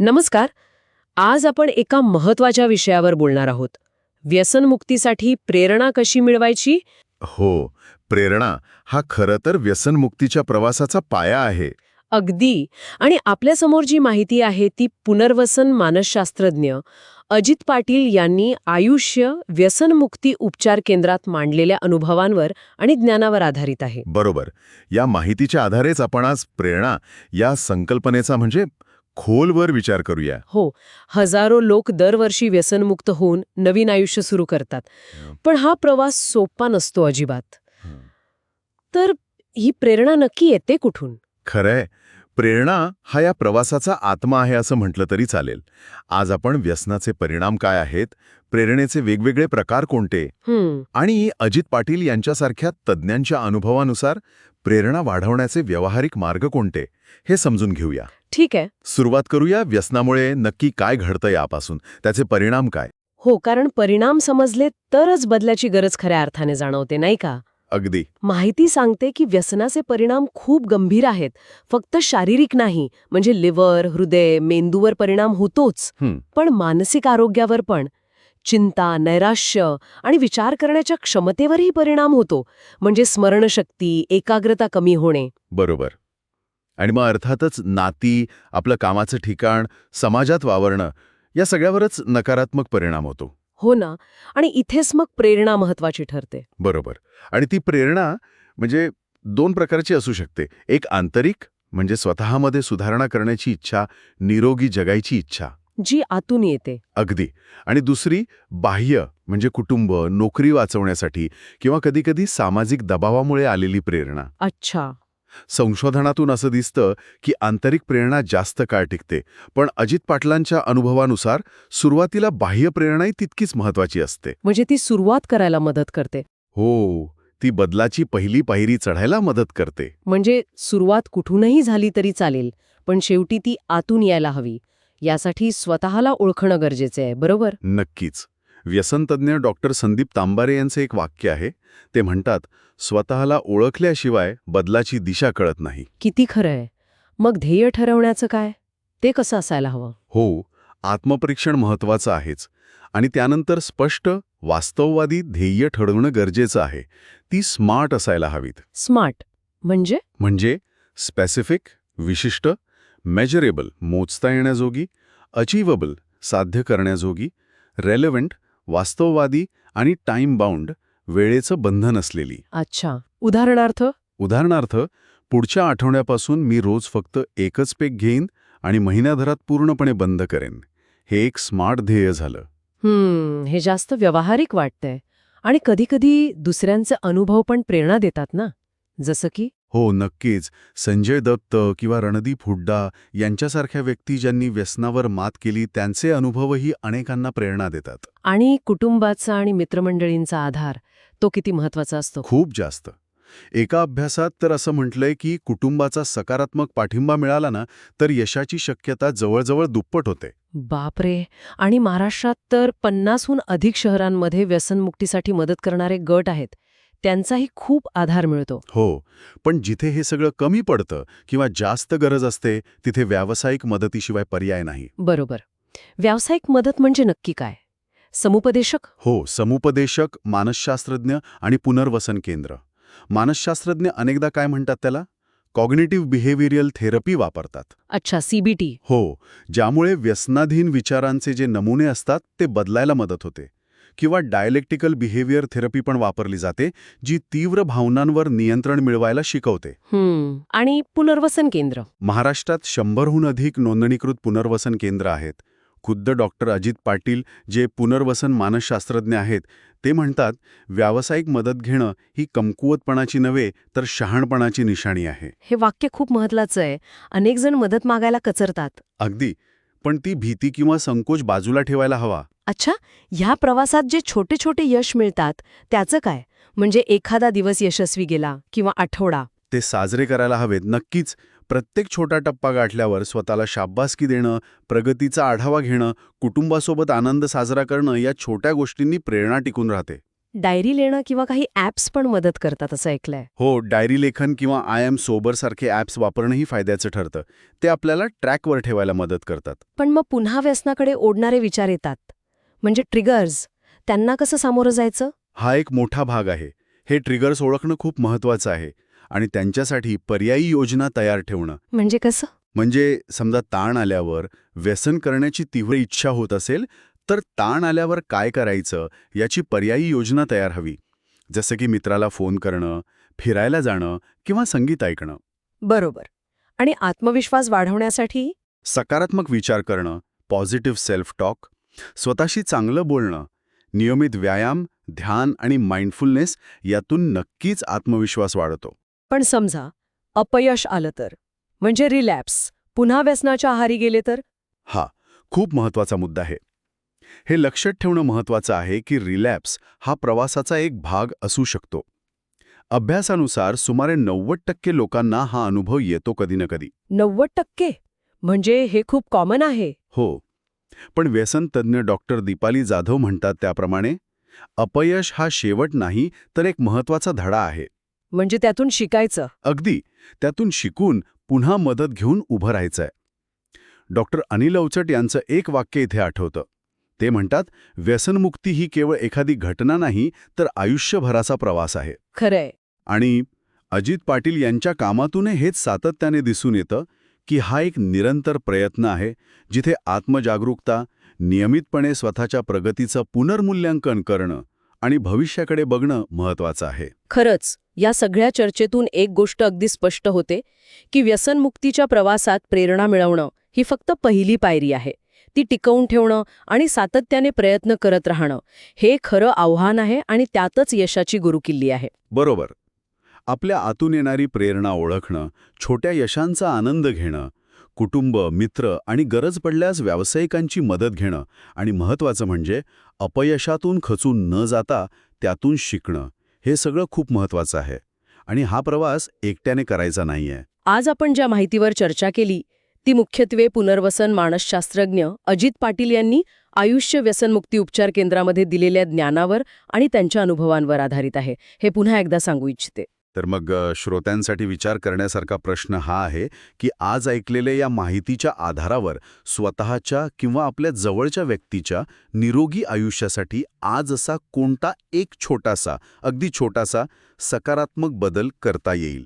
नमस्कार. आज आपण एका महत्त्वाच्या विषयावर बोलणार आहोत. व्यसनमुक्तीसाठी प्रेरणा कशी मिळवायची? हो प्रेरणा हा खरं तर व्यसनमुक्तीच्या प्रवासाचा पाया आहे. अगदी. आणि आपल्यासमोर जी माहिती आहे ती पुनर्वसन मानसशास्त्रज्ञ अजित पाटील यांनी आयुष्य व्यसनमुक्ती उपचार केंद्रात मांडलेल्या अनुभवांवर आणि ज्ञानावर आधारित आहे. बरोबर. या माहितीच्या आधारेच आपण आज प्रेरणा या संकल्पनेचा म्हणजे खोलवर विचार करूया. हो हजारो लोक दरवर्षी व्यसनमुक्त होऊन नवीन आयुष्य सुरू करतात. पण हा प्रवास सोपा नसतो अजिबात. तर ही प्रेरणा नक्की येते कुठून? खरंय. प्रेरणा हा या प्रवासाचा आत्मा आहे असं म्हटलं तरी चालेल. आज आपण व्यसनाचे परिणाम काय आहेत प्रेरणेचे वेगवेगळे प्रकार कोणते आणि अजित पाटील यांच्यासारख्या तज्ज्ञांच्या अनुभवानुसार प्रेरणा वाढवण्याचे व्यावहारिक मार्ग कोणते हे समजून घेऊया. ठीक आहे. सुरुवात करूया व्यसनामुळे नक्की काय घडतं यापासून. त्याचे परिणाम काय? हो कारण परिणाम समजले तरच बदल्याची गरज खऱ्या अर्थाने जाणवते नाही का? अगदी. माहिती सांगते की व्यसनाचे परिणाम खूप गंभीर आहेत. फक्त शारीरिक नाही म्हणजे लिव्हर हृदय मेंदूवर परिणाम होतोच. पण मानसिक आरोग्यावर पण. चिंता नैराश्य आणि विचार करण्याच्या क्षमतेवरही परिणाम होतो म्हणजे स्मरणशक्ती एकाग्रता कमी होणे. बरोबर. आणि मग अर्थातच नाती आपलं कामाचं ठिकाण समाजात वावरणं या सगळ्यावरच नकारात्मक परिणाम होतो. हो ना. आणि इथेच मग प्रेरणा महत्वाची ठरते. बरोबर. आणि ती प्रेरणा म्हणजे दोन प्रकारची असू शकते. एक आंतरिक म्हणजे स्वतःमध्ये सुधारणा करण्याची इच्छा निरोगी जगायची इच्छा. जी आतून येते. अगदी. आणि दुसरी बाह्य म्हणजे कुटुंब नोकरी वाचवण्यासाठी किंवा कधीकधी सामाजिक दबावामुळे आलेली प्रेरणा. अच्छा. संशोधनातून असं दिसतं की आंतरिक प्रेरणा जास्त काळ टिकते पण अजित पाटलांच्या अनुभवानुसार सुरुवातीला बाह्य प्रेरणाही तितकीच महत्वाची असते. म्हणजे ती सुरुवात करायला मदत करते. हो ती बदलाची पहिली पायरी चढायला मदत करते. म्हणजे सुरुवात कुठूनही झाली तरी चालेल पण शेवटी ती आतून यायला हवी. यासाठी स्वतःला ओळखणं गरजेचे आहे बरोबर? नक्कीच. व्यसनतज्ञ डॉक्टर संदीप तांबारे यांचे एक वाक्य आहे. ते म्हणतात स्वतःला ओळखल्याशिवाय बदलाची दिशा कळत नाही. किती खरं आहे. मग ध्येय ठरवण्याचं काय? ते कसं असायला हवं? हो आत्मपरीक्षण महत्वाचं आहेच. आणि त्यानंतर स्पष्ट वास्तववादी ध्येय ठरवणं गरजेचं आहे. ती स्मार्ट असायला हवीत. स्मार्ट. म्हणजे? म्हणजे स्पेसिफिक विशिष्ट मेजरेबल मोजता येण्याजोगी अचिव्हेबल साध्य करण्याजोगी रेलेव्हंट वास्तववादी आणि टाईम बाउंड वेळेचं बंधन असलेली. अच्छा. उदाहरणार्थ? उदाहरणार्थ पुढच्या आठवड्यापासून मी रोज फक्त एकच पेक घेईन आणि महिन्याभरात पूर्णपणे बंद करेन. हे एक स्मार्ट ध्येय झालं. हम्म हे जास्त व्यावहारिक वाटतंय. आणि कधीकधी दुसऱ्यांचे अनुभव पण प्रेरणा देतात ना? जसं की? हो नक्कीच. संजय दत्त किंवा रणदीप हुड्डा यांच्यासारख्या व्यक्ती ज्यांनी व्यसनावर मात केली त्यांचे अनुभवही अनेकांना प्रेरणा देतात. आणि कुटुंबाचा आणि मित्रमंडळींचा आधार तो किती महत्त्वाचा असतो? खूप जास्त. एका अभ्यासात तर असं म्हटलंय की कुटुंबाचा सकारात्मक पाठिंबा मिळाला ना तर यशाची शक्यता जवळजवळ दुप्पट होते. बापरे! आणि महाराष्ट्रात तर पन्नासहून अधिक शहरांमध्ये व्यसनमुक्तीसाठी मदत करणारे गट आहेत. त्यांचाही खूप आधार मिळतो. हो पण जिथे हे सगळं कमी पडतं किंवा जास्त गरज असते तिथे व्यावसायिक मदतीशिवाय पर्याय नाही. बरोबर. व्यावसायिक मदत म्हणजे नक्की काय? समुपदेशक? हो समुपदेशक मानसशास्त्रज्ञ आणि पुनर्वसन केंद्र. मानसशास्त्रज्ञ अनेकदा काय म्हणतात त्याला? कॉग्निटिव्ह बिहेवियरल थेरपी वापरतात. अच्छा सीबीटी हो ज्यामुळे व्यसनाधीन विचारांचे जे नमुने असतात ते बदलायला मदत होते. किंवा डायलेक्टिकल बिहेवियर थेरपी पण वापरली जाते जी तीव्र भावनांवर नियंत्रण मिळवायला शिकवते. आणि पुनर्वसन केंद्र? महाराष्ट्रात शंभरहून अधिक नोंदणीकृत पुनर्वसन केंद्र आहेत. खुद्द डॉक्टर अजित पाटील जे पुनर्वसन मानसशास्त्रज्ञ आहेत ते म्हणतात व्यावसायिक मदत घेणं ही कमकुवतपणाची नव्हे तर शहाणपणाची निशाणी आहे. हे वाक्य खूप महत्वाचं आहे. अनेक जण मदत मागायला कचरतात. अगदी. पण ती भीती किंवा संकोच बाजूला ठेवायला हवा. अच्छा ह्या प्रवासात जे छोटे छोटे यश मिळतात त्याचं काय? म्हणजे एखादा दिवस यशस्वी गेला किंवा आठवडा. ते साजरे करायला हवेत. नक्कीच प्रत्येक छोटा टप्पा गाठल्यावर स्वतःला शाब्बासकी देणं प्रगतीचा आढावा घेणं कुटुंबासोबत आनंद साजरा करणं या छोट्या गोष्टींनी प्रेरणा टिकून राहते. डायरी लिहिणं किंवा काही ॲप्स पण मदत करतात असं ऐकलंय. हो डायरी लेखन किंवा आय एम सोबर सारखे ॲप्स वापरणंही फायद्याचं ठरतं. ते आपल्याला ट्रॅकवर ठेवायला मदत करतात. पण मग पुन्हा व्यसनाकडे ओढणारे विचार येतात. म्हणजे ट्रिगर्स त्यांना कसं सामोरं जायचं? हा एक मोठा भाग आहे. हे ट्रिगर्स ओळखणं खूप महत्वाचं आहे आणि त्यांच्यासाठी पर्यायी योजना तयार ठेवणं. म्हणजे कसं? म्हणजे समजा ताण आल्यावर व्यसन करण्याची तीव्र इच्छा होत असेल तर ताण आल्यावर काय करायचं याची पर्यायी योजना तयार हवी. जसं की मित्राला फोन करणं फिरायला जाणं किंवा संगीत ऐकणं. बरोबर. आणि आत्मविश्वास वाढवण्यासाठी? सकारात्मक विचार करणं पॉझिटिव्ह सेल्फ टॉक स्वतःशी चांगलं बोलणं नियमित व्यायाम ध्यान आणि माइंडफुलनेस यातून नक्कीच आत्मविश्वास वाढतो. पण समजा अपयश आलं तर? म्हणजे रिलॅप्स पुन्हा व्यसनाच्या आहारी गेले तर? हा खूप महत्त्वाचा मुद्दा आहे. हे लक्षात ठेवणं महत्वाचं आहे की रिलॅप्स हा प्रवासाचा एक भाग असू शकतो. अभ्यासानुसार सुमारे नव्वद टक्के लोकांना हा अनुभव येतो कधी ना कधी. नव्वद टक्के? म्हणजे हे खूप कॉमन आहे. हो. पण व्यसन तज्ज्ञ डॉक्टर दीपाली जाधव म्हणतात त्याप्रमाणे अपयश हा शेवट नाही तर एक महत्त्वाचा धडा आहे. म्हणजे त्यातून शिकायचं. अगदी. त्यातून शिकून पुन्हा मदत घेऊन उभं राहायचंय. डॉक्टर अनिल अवचट यांचं एक वाक्य इथे आठवतं. ते म्हणतात व्यसनमुक्ती ही केवळ एखादी घटना नाही तर आयुष्यभराचा प्रवास आहे. खरंय. आणि अजित पाटील यांच्या कामातून हेच सातत्याने दिसून येतं की हा एक निरंतर प्रयत्न आहे जिथे आत्मजागरूकता नियमितपणे स्वतःच्या प्रगतीचं पुनर्मूल्यांकन करणं आणि भविष्याकडे बघणं महत्वाचं आहे. खरंच या सगळ्या चर्चेतून एक गोष्ट अगदी स्पष्ट होते की व्यसनमुक्तीच्या प्रवासात प्रेरणा मिळवणं ही फक्त पहिली पायरी आहे. ती टिकवून ठेवणं आणि सातत्याने प्रयत्न करत राहणं हे खरं आव्हान आहे आणि त्यातच यशाची गुरुकिल्ली आहे. बरोबर. आपल्या आतून येणारी प्रेरणा ओळखणं छोट्या यशांचा आनंद घेणं कुटुंब मित्र आणि गरज पडल्यास व्यावसायिकांची मदत घेणं आणि महत्त्वाचं म्हणजे अपयशातून खचून न जाता त्यातून शिकणं हे सगळं खूप महत्त्वाचं आहे. आणि हा प्रवास एकट्याने करायचा नाहीये. आज आपण ज्या माहितीवर चर्चा केली ती मुख्यत्वे पुनर्वसन मानसशास्त्रज्ञ अजित पाटील यांनी आयुष्य व्यसनमुक्ती उपचार केंद्रामध्ये दिलेल्या ज्ञानावर आणि त्यांच्या अनुभवांवर आधारित आहे. हे पुन्हा एकदा सांगू इच्छिते. तर मग श्रोत्यांसाठी विचार करण्यासारखा प्रश्न हा आहे की आज ऐकलेल्या या माहितीच्या आधारावर स्वतःच्या किंवा आपल्या जवळच्या व्यक्तीच्या निरोगी आयुष्यासाठी आज असा कोणता एक छोटासा अगदी छोटासा सकारात्मक बदल करता येईल?